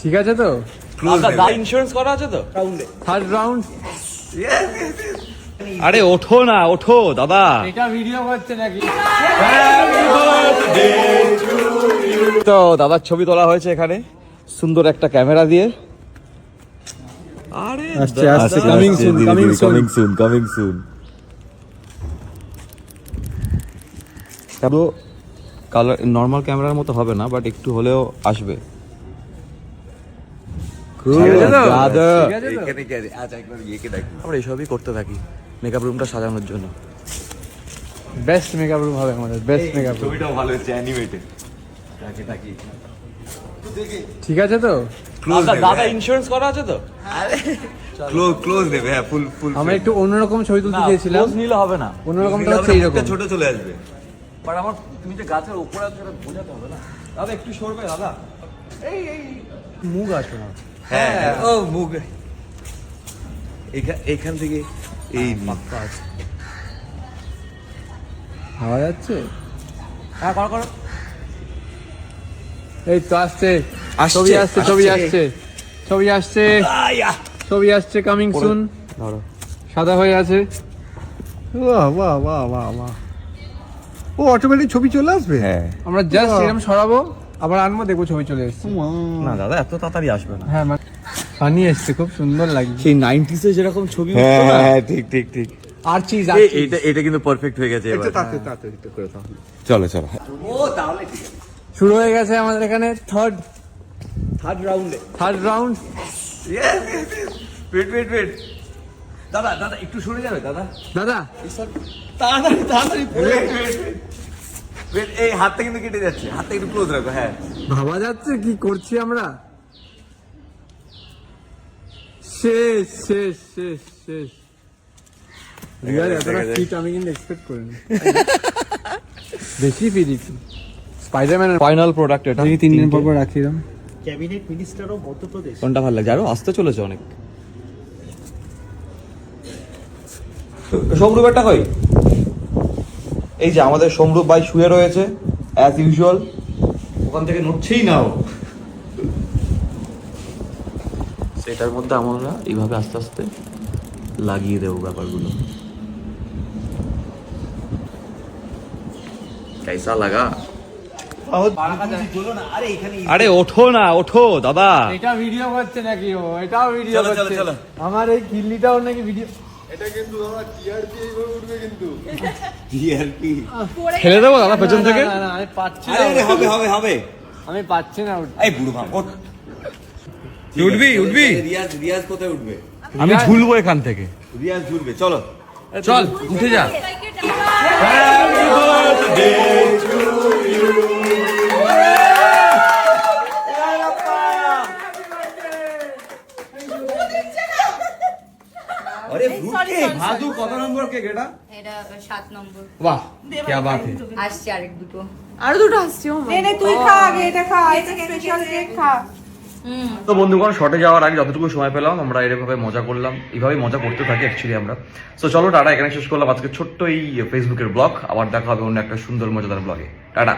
ঠিক আছে তো? ইন্স্যুরেন্স করা আছে তো? থার্ড রাউন্ড আরে ওঠো না ওঠো দাদা। এটা ভিডিও করছে নাকি? তো দাদার ছবি তোলা হয়েছে এখানে। সুন্দর একটা ক্যামেরা দিয়ে। আরে. Coming soon coming soon colour normal ক্যামেরার মতো হবে না বাট একটু হলেও আসবে। আমরা এসবই করতে থাকি মেকআপ রুমটা সাজানোর জন্য। বেস্ট মেকআপ রুম হবে আমাদের বেস্ট মেকআপ রুম ছবিটাও ভালো হচ্ছে অ্যানিমেটেড তাকে তাকি। ঠিক আছে তো? দাদা ইন্স্যুরেন্স করা আছে তো? ক্লোজ ক্লোজ দেবে হ্যাঁ ফুল ফুল আমরা একটু অন্যরকম ছবি তুলতে চেয়েছিলাম। close নিলে হবে না। অন্যরকমটা হচ্ছে এইরকম। ছোট চলে আসবে। বাট আমার তুমি যে গাছের উপরে আছো সেটা বোঝাতে হবে না। দাদা একটু সরবে দাদা। আসবে না। হ্যাঁ ও মুখ এখা- এখান থেকে এই নি। হাওয়া যাচ্ছে? হ্যাঁ করো করো। এই তো আসছে। ছবি আসছে ছবি আসছে। আসছে। ছবি আসছে। ছবি আসছে কামিং সুন ধরো। সাদা হয়ে আছে। বাহ বাহ বাহ বাহ বাহ। ও অটোমেটিক ছবি চলে আসবে? হ্যাঁ। আমরা জাস্ট এরকম সরাবো। আবার আনব দেখব ছবি চলে এসছে। না দাদা এত তাড়াতাড়ি আসবে না। হ্যাঁ মানে পানি এসছে খুব সুন্দর লাগছে। সেই নাইনটিসে যেরকম ছবি হ্যাঁ হ্যাঁ ঠিক ঠিক ঠিক। আর চিজ এ- এইটা এটা কিন্তু পারফেক্ট হয়ে গেছে একটু এবার। তাড়াতাড়ি তাড়াতাড়ি করে তাহলে চলো চলো। শুরু হয়ে গেছে আমাদের এখানে থার্ড থার্ড রাউন্ডে third round wait wait wait দাদা দাদা একটু সরে যাবে দাদা? দাদা। তাড়াতাড়ি তাড়াতাড়ি ওয়েট ওয়েট এই হাতটা কিন্তু কেটে যাচ্ছে হাতটা একটু ক্লোজ রাখো হ্যাঁ। ভাবা যাচ্ছে কি করছি আমরা? শেষ শেষ শেষ শেষ। রিয়াল এতটা দেখা যাক। ফিট আমি কিন্তু এক্সপেক্ট করিনি। বেশি ফিট স্পাইডারম্যানের ফাইনাল প্রোডাক্ট এটা। দেখি তিন দিন পর পর রাখিলাম ক্যাবিনেট মিনিস্টার অফ মধ্যপ্রদেশ কোনটা ভালো আরও আসতে চলেছে অনেক। সোমরূপেরটা কই এই যে আমাদের সমরূপ ভাই শুয়ে রয়েছে অ্যাজ ইউজুয়াল ওখান থেকে নড়ছেই না ও। সেটার মধ্যে আমরা এইভাবে আস্তে আস্তে লাগিয়ে দেবো ব্যাপারগুলো। कैसा লাগা। আরে ওঠো না ওঠো দাদা। এটা ভিডিও করছে নাকি ও? এটাও ভিডিও করছে। আমার এই কিল্লিটাও নাকি ভিডিও টিআরপি ফেলে দেবো দাদা পেছন থেকে? না না আমি পাচ্ছি আরে না হবে হবে হবে। আমি পাচ্ছি না উঠতে। এই বুড়ো ভাব উঠবি উঠবি? রিয়াজ রিয়াজ কোথায় উঠবে? আমি ঝুলবো এখান থেকে। রিয়াজ ঝুলবে চলো। চল উঠে যা। আরে ফ্রুট কেক ভাদু কত নম্বর কেক এটা এটা সাত নম্বর। বাহ কি বাত है আসছে আরেক দুটো। আরও দুটো আসছে ও নে নে তুই খা আগে এটা খা এটা স্পেশাল কেক খা। তো বন্ধুগণ শর্টে যাওয়ার আগে যতটুকু সময় পেলাম আমরা এরকমভাবে মজা করলাম। এইভাবেই মজা করতে থাকি অ্যাকচুয়ালি আমরা। সো চলো টাটা এখানে শেষ করলাম। আজকে ছোট্ট এই ফেসবুকের ব্লগ। আবার দেখা হবে অন্য একটা সুন্দর মজাদার ব্লগে। টাটা।